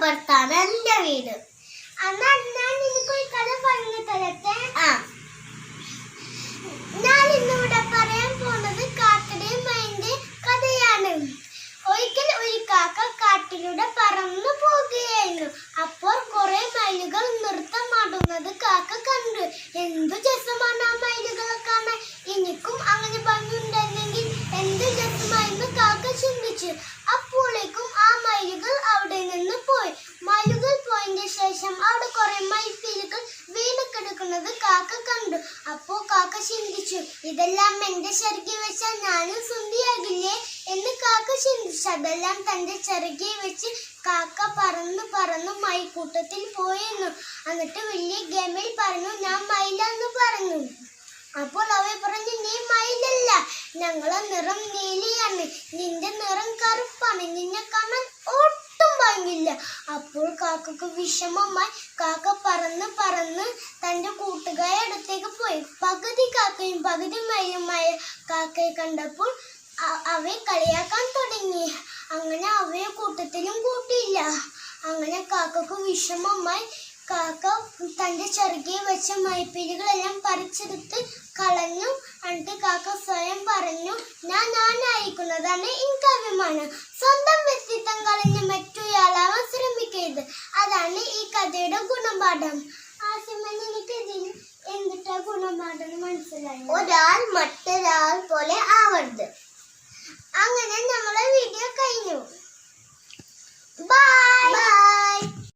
അപ്പുറത്താണ് എന്റെ വീട്. ഞാൻ പറയാൻ കഥയാണ്. ഒരു കാക്ക കാട്ടിലൂടെ പറന്നു അപ്പോൾ കാക്ക കണ്ടു. എനിക്കും അങ്ങനെ ഭംഗിയുണ്ടെന്നെങ്കിൽ എന്ത് രസമായിരുന്നു കാക്ക ചിന്തിച്ചു. അപ്പോൾ ശേഷം അവിടെ കുറെ മയിൽപ്പീലുകൾ വീണ് കിടക്കുന്നത് കാക്ക കണ്ടു. അപ്പോ കാക്ക ചിന്തിച്ചു ഇതെല്ലാം എന്റെ ചെറുകി വെച്ചാൽ ഞാനും സുന്ദിയാകില്ലേ എന്ന് കാക്ക ചിന്തിച്ചു. അതെല്ലാം തന്റെ ചെറുകി വെച്ച് കാക്ക പറന്നു പറന്നു മൈക്കൂട്ടത്തിൽ പോയിരുന്നു എന്നിട്ട് വലിയ ഗമിൽ പറഞ്ഞു ഞാൻ മയിലെന്ന് പറഞ്ഞു. അപ്പോൾ അവ പറഞ്ഞു നീ മയിലല്ല ഞങ്ങളെ നിറം നീലിയാണ്. നിന്റെ നിറം കറുപ്പാണ്. നിന്നെ കാണാൻ ഭംഗില്ല അപ്പോൾ കാക്കക്ക് വിഷമമായി കാക്ക പറന്ന് പറന്ന് തന്റെ കൂട്ടുകാരെ അടുത്തേക്ക് പോയി. പകുതി കാക്കയും പകുതി മയിലുമായ കാക്കയെ കണ്ടപ്പോൾ അവയെ കളിയാക്കാൻ തുടങ്ങി. അങ്ങനെ അവയെ കൂട്ടത്തിലും കൂട്ടിയില്ല. അങ്ങനെ കാക്കക്ക് വിഷമമായി കാക്ക തന്റെ ചെറുകിയെ വെച്ച മൈപ്പിലുകളെല്ലാം പറിച്ചെടുത്ത് കളഞ്ഞു. എന്നിട്ട് കാക്ക സ്വയം പറഞ്ഞു ഞാൻ ഞാനായിരിക്കുന്നതാണ് അഭിമാനം. സ്വന്തം വ്യക്തിത്വം കളഞ്ഞ് ഗുണപാഠം. ആ എനിക്ക് ഇതിൽ എന്തിട്ടാ ഗുണപാഠം മനസ്സിലായി? ഒരാൾ മറ്റൊരാൾ പോലെ ആവരുത്. അങ്ങനെ നമ്മളെ വീഡിയോ കഴിഞ്ഞു.